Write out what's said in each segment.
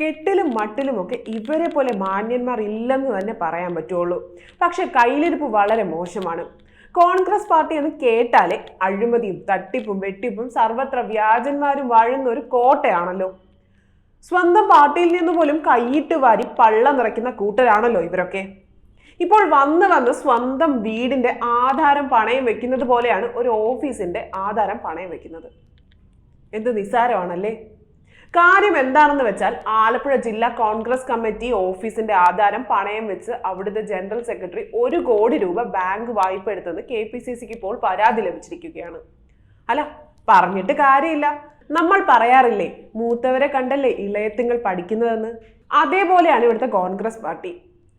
കെട്ടിലും മട്ടിലുമൊക്കെ ഇവരെ പോലെ മാന്യന്മാർ ഇല്ലെന്ന് തന്നെ പറയാൻ പറ്റുള്ളൂ. പക്ഷെ കയ്യിലിരിപ്പ് വളരെ മോശമാണ്. കോൺഗ്രസ് പാർട്ടി എന്ന് കേട്ടാലേ അഴിമതിയും തട്ടിപ്പും വെട്ടിപ്പും സർവത്ര വ്യാജന്മാരും വാഴുന്ന ഒരു കോട്ടയാണല്ലോ. സ്വന്തം പാർട്ടിയിൽ നിന്ന് പോലും കൈയിട്ട് വാരി പള്ള നിറയ്ക്കുന്ന കൂട്ടരാണല്ലോ ഇവരൊക്കെ. ഇപ്പോൾ വന്ന് വന്ന് സ്വന്തം വീടിന്റെ ആധാരം പണയം വെക്കുന്നത് പോലെയാണ് ഒരു ഓഫീസിന്റെ ആധാരം പണയം വെക്കുന്നത്. എന്ത് നിസ്സാരമാണല്ലേ? കാര്യം എന്താണെന്ന് വെച്ചാൽ ആലപ്പുഴ ജില്ലാ കോൺഗ്രസ് കമ്മിറ്റി ഓഫീസിന്റെ ആധാരം പണയം വെച്ച് അവിടുത്തെ ജനറൽ സെക്രട്ടറി ഒരു കോടി രൂപ ബാങ്ക് വായ്പ എടുത്തെന്ന് കെ പി സി സിക്ക് ഇപ്പോൾ പരാതി ലഭിച്ചിരിക്കുകയാണ്. അല്ല പറഞ്ഞിട്ട് കാര്യമില്ല. നമ്മൾ പറയാറില്ലേ മൂത്തവരെ കണ്ടല്ലേ ഇളയത്തിങ്ങൾ പഠിക്കുന്നതെന്ന്? അതേപോലെയാണ് ഇവിടുത്തെ കോൺഗ്രസ് പാർട്ടി.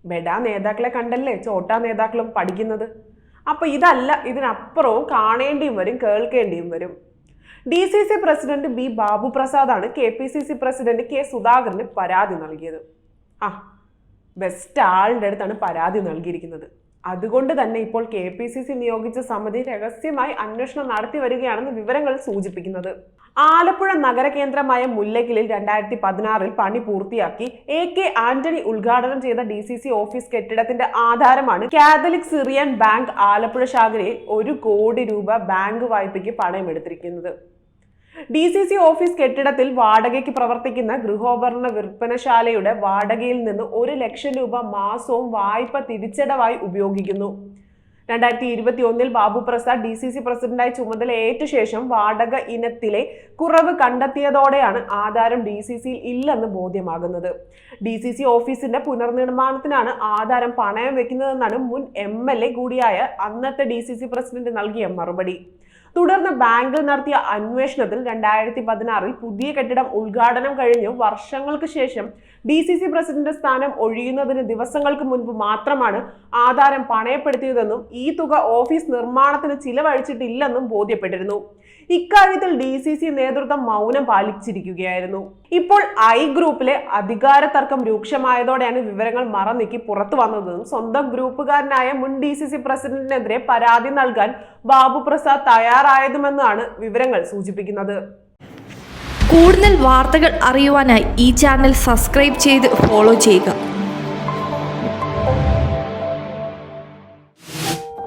ബെഡാ നേതാക്കളെ കണ്ടല്ലേ ചോട്ടാ നേതാക്കളും പഠിക്കുന്നത്? അപ്പൊ ഇതല്ല ഇതിനപ്പുറവും കാണേണ്ടിയും വരും കേൾക്കേണ്ടിയും വരും. D C C president B Babu പ്രസാദാണ് K P C C president K സുധാകരന് പരാതി നൽകിയത്. ആ ബെസ്റ്റ് ആളുടെ അടുത്താണ് പരാതി നൽകിയിരിക്കുന്നത്. അതുകൊണ്ട് തന്നെ ഇപ്പോൾ കെ പി സി സി നിയോഗിച്ച സമിതി രഹസ്യമായി അന്വേഷണം നടത്തി വരികയാണെന്ന് വിവരങ്ങൾ സൂചിപ്പിക്കുന്നത്. ആലപ്പുഴ നഗരകേന്ദ്രമായ മുല്ലക്കിലിൽ രണ്ടായിരത്തി പതിനാറിൽ പണി പൂർത്തിയാക്കി എ കെ ആന്റണി ഉദ്ഘാടനം ചെയ്ത ഡി സി സി ഓഫീസ് കെട്ടിടത്തിന്റെ ആധാരമാണ് കാത്തലിക് സിറിയൻ ബാങ്ക് ആലപ്പുഴ ശാഖയിൽ ഒരു കോടി രൂപ ബാങ്ക് വായ്പയ്ക്ക് പണയമെടുത്തിരിക്കുന്നത്. ഡി സി സി ഓഫീസ് കെട്ടിടത്തിൽ വാടകയ്ക്ക് പ്രവർത്തിക്കുന്ന ഗൃഹോപകരണ വിൽപ്പനശാലയുടെ വാടകയിൽ നിന്ന് ഒരു ലക്ഷം രൂപ മാസവും വായ്പ തിരിച്ചടവായി ഉപയോഗിക്കുന്നു. രണ്ടായിരത്തി ഇരുപത്തി ഒന്നിൽ Babu Prasad D C C പ്രസിഡന്റായി ചുമതലയേറ്റ ശേഷം വാടക ഇനത്തിലെ കുറവ് കണ്ടെത്തിയതോടെയാണ് ആധാരം ഡി സി സിയിൽ ഇല്ലെന്ന് ബോധ്യമാകുന്നത്. ഡി സി സി ഓഫീസിന്റെ പുനർനിർമ്മാണത്തിനാണ് ആധാരം പണയം വെക്കുന്നതെന്നാണ് മുൻ എം എൽ എ കൂടിയായ അന്നത്തെ ഡി സി സി പ്രസിഡന്റ് നൽകിയ മറുപടി. തുടർന്ന് ബാങ്കിൽ നടത്തിയ അന്വേഷണത്തിൽ രണ്ടായിരത്തി പതിനാറിൽ പുതിയ കെട്ടിടം ഉദ്ഘാടനം കഴിഞ്ഞ്. വർഷങ്ങൾക്ക് ശേഷം ഡി സി സി പ്രസിഡന്റ് സ്ഥാനം ഒഴിയുന്നതിന് ദിവസങ്ങൾക്ക് മുൻപ് മാത്രമാണ് ആധാരം പണയപ്പെടുത്തിയതെന്നും ഈ തുക ഓഫീസ് നിർമ്മാണത്തിന് ചിലവഴിച്ചിട്ടില്ലെന്നും ബോധ്യപ്പെട്ടിരുന്നു. ഇക്കാര്യത്തിൽ ഡി സി സി നേതൃത്വം മൗനം പാലിച്ചിരിക്കുകയായിരുന്നു. ഇപ്പോൾ ഐ ഗ്രൂപ്പിലെ അധികാര തർക്കം രൂക്ഷമായതോടെയാണ് വിവരങ്ങൾ മറന്നിക്കി പുറത്തു വന്നതെന്നും സ്വന്തം ഗ്രൂപ്പുകാരനായ മുൻ ഡി സി സി പ്രസിഡന്റിനെതിരെ പരാതി നൽകാൻ ബാബു പ്രസാദ് തയ്യാറായതുമെന്നാണ് വിവരങ്ങൾ സൂചിപ്പിക്കുന്നത്. കൂടുതൽ വാർത്തകൾ അറിയുവാനായി ഈ ചാനൽ സബ്സ്ക്രൈബ് ചെയ്ത് ഫോളോ ചെയ്യുക.